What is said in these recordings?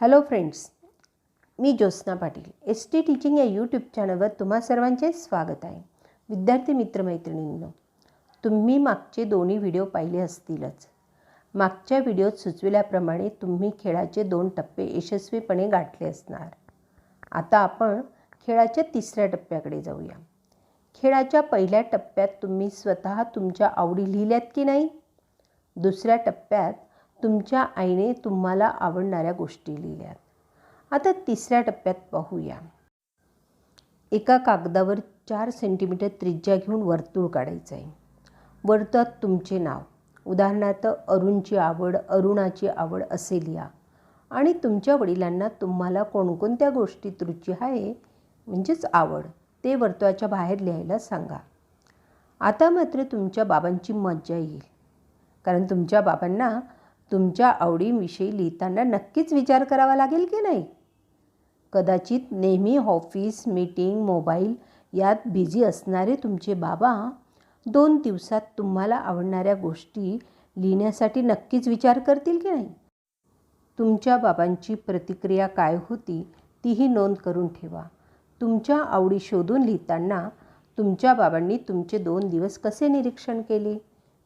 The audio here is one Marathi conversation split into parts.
हॅलो फ्रेंड्स मी Jyotsna Patil. S T teaching या यूट्यूब चॅनलवर तुम्हा सर्वांचे स्वागत आहे. विद्यार्थी मित्रमैत्रिणींनो तुम्ही मागचे दोन्ही व्हिडिओ पाहिले असतीलच. मागच्या व्हिडिओत सुचविल्याप्रमाणे तुम्ही खेळाचे दोन टप्पे यशस्वीपणे गाठले असणार. आता आपण खेळाच्या तिसऱ्या टप्प्याकडे जाऊया. खेळाच्या पहिल्या टप्प्यात तुम्ही स्वतः तुमच्या आवडी लिहिल्यात की नाही? दुसऱ्या टप्प्यात तुमच्या आईने तुम्हाला आवडणाऱ्या गोष्टी लिहिल्यात. आता तिसऱ्या टप्प्यात पाहूया. एका कागदावर चार सेंटीमीटर त्रिज्या घेऊन वर्तुळ काढायचं आहे. वर्तुळात तुमचे नाव. उदाहरणार्थ अरुणची आवड अरुणाची आवड असे लिहा. आणि तुमच्या वडिलांना तुम्हाला कोणकोणत्या गोष्टीत रुची आहे म्हणजेच आवड ते वर्तुळाच्या बाहेर लिहायला सांगा. आता मात्र तुमच्या बाबांची मज्जा येईल. कारण तुमच्या बाबांना तुमच्या आवडीविषयी लिहिताना नक्कीच विचार करावा लागेल की नाही? कदाचित नेहमी ऑफिस मीटिंग मोबाईल यात बिझी असणारे तुमचे बाबा दोन दिवसात तुम्हाला आवडणाऱ्या गोष्टी लिहिण्यासाठी नक्कीच विचार करतील की नाही? तुमच्या बाबांची प्रतिक्रिया काय होती तीही नोंद करून ठेवा. तुमच्या आवडी शोधून लिहिताना तुमच्या बाबांनी तुमचे दोन दिवस कसे निरीक्षण केले?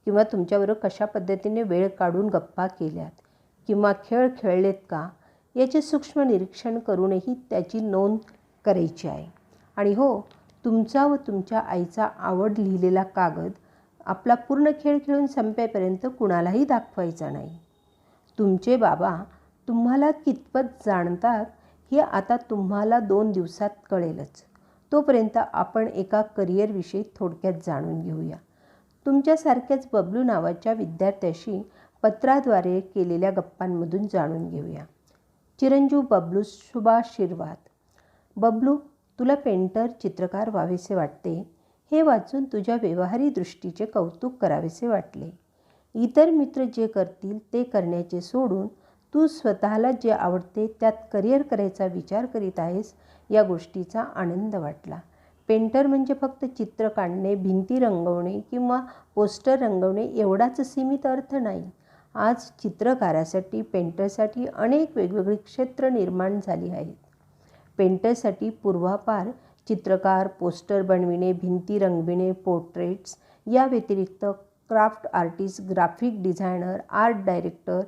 किंवा तुमच्याबरोबर कशा पद्धतीने वेळ काढून गप्पा केल्यात किंवा खेळ खेळलेत का याचे सूक्ष्म निरीक्षण करूनही त्याची नोंद करायची आहे. आणि हो तुमचा व तुमच्या आईचा आवड लिहिलेला कागद आपला पूर्ण खेळ खेळून संपेपर्यंत कुणालाही दाखवायचा नाही. तुमचे बाबा तुम्हाला कितपत जाणतात हे आता तुम्हाला दोन दिवसात कळेलच. तोपर्यंत आपण एका करिअरविषयी थोडक्यात जाणून घेऊया. तुमच्यासारख्याच बबलू नावाच्या विद्यार्थ्याशी पत्राद्वारे केलेल्या गप्पांमधून जाणून घेऊया. चिरंजीव बबलू सुभाष शिरवात. बबलू तुला पेंटर चित्रकार व्हावेसे वाटते. हे वाचून तुझ्या व्यवहारी दृष्टीचे कौतुक करावेसे वाटले. इतर मित्र जे करतील ते करण्याचे सोडून तू स्वतःला जे आवडते त्यात करिअर करायचा विचार करीत आहेस या गोष्टीचा आनंद वाटला. पेंटर म्हणजे फक्त चित्र काढणे भिंती रंगवणे किंवा पोस्टर रंगवणे एवढाच सीमित अर्थ नाही. आज चित्रकारासाठी पेंटरसाठी अनेक वेगवेगळी क्षेत्र निर्माण झाली आहेत. पेंटरसाठी पूर्वापार चित्रकार पोस्टर बनविणे भिंती रंगविणे पोर्ट्रेट्स या व्यतिरिक्त craft artist graphic designer art director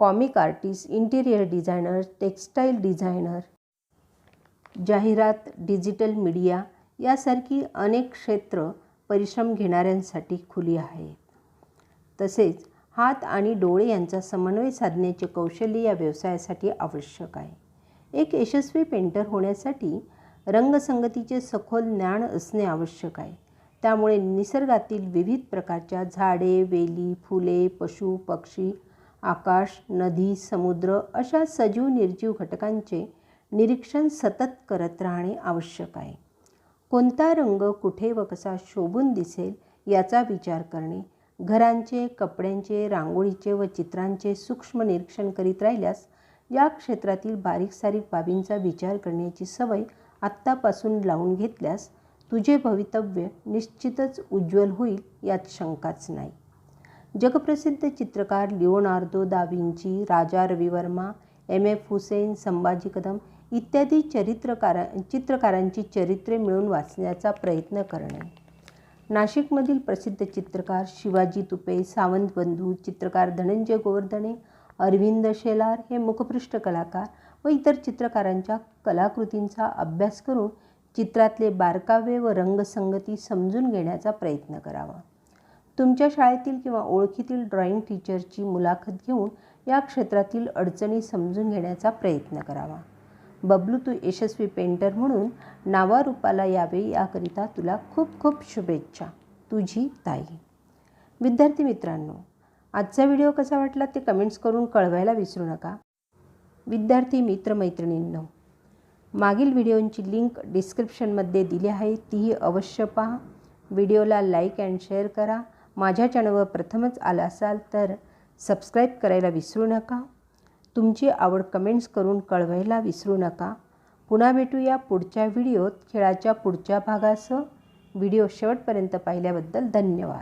comic artist interior designer textile designer जाहिरात डिजिटल मीडिया यासारखी अनेक क्षेत्र परिश्रम घेणाऱ्यांसाठी खुली आहेत. तसेच हात आणि डोळे यांचा समन्वय साधण्याचे कौशल्य या व्यवसायासाठी आवश्यक आहे. एक यशस्वी पेंटर होण्यासाठी रंगसंगतीचे सखोल ज्ञान असणे आवश्यक आहे. त्यामुळे निसर्गातील विविध प्रकारच्या झाडे वेली फुले पशु पक्षी आकाश नदी समुद्र अशा सजीव निर्जीव घटकांचे निरीक्षण सतत करत राहणे आवश्यक आहे. कोणता रंग कुठे व कसा शोभून दिसेल याचा विचार करणे घरांचे कपड्यांचे रांगोळीचे व चित्रांचे सूक्ष्म निरीक्षण करीत राहिल्यास या क्षेत्रातील बारीक सारीक बाबींचा विचार करण्याची सवय आत्तापासून लावून घेतल्यास तुझे भवितव्य निश्चितच उज्ज्वल होईल यात शंकाच नाही. जगप्रसिद्ध चित्रकार Leonardo da Vinci Raja Ravi Varma M F Husain Sambhaji Kadam इत्यादी चरित्रकारा चित्रकारांची चरित्रे मिळून वाचण्याचा प्रयत्न करणे. नाशिकमधील प्रसिद्ध चित्रकार शिवाजी तुपे सावंत बंधू चित्रकार धनंजय गोवर्धने अरविंद शेलार हे मुखपृष्ठ कलाकार व इतर चित्रकारांच्या कलाकृतींचा अभ्यास करून चित्रातले बारकावे व रंगसंगती समजून घेण्याचा प्रयत्न करावा. तुमच्या शाळेतील किंवा ओळखीतील ड्रॉइंग टीचरची मुलाखत घेऊन या क्षेत्रातील अडचणी समजून घेण्याचा प्रयत्न करावा. बबलू तू यशस्वी पेंटर म्हणून नावारूपाला यावे याकरिता तुला खूप खूप शुभेच्छा. तुझी ताई. विद्यार्थी मित्रांनो आजचा व्हिडिओ कसा वाटला ते कमेंट्स करून कळवायला विसरू नका. विद्यार्थी मित्रमैत्रिणींनो मागील व्हिडिओंची लिंक डिस्क्रिप्शनमध्ये दिली आहे. तीही अवश्य पहा. व्हिडिओला लाईक अँड शेअर करा. माझ्या चॅनलवर प्रथमच आला असाल तर सबस्क्राईब करायला विसरू नका. तुमची आवड कमेंट्स करून कळवायला विसरू नका. पुन्हा भेटूया पुढच्या व्हिडिओत खेळाच्या पुढच्या भागासह. व्हिडिओ शेवटपर्यंत पाहिल्याबद्दल धन्यवाद.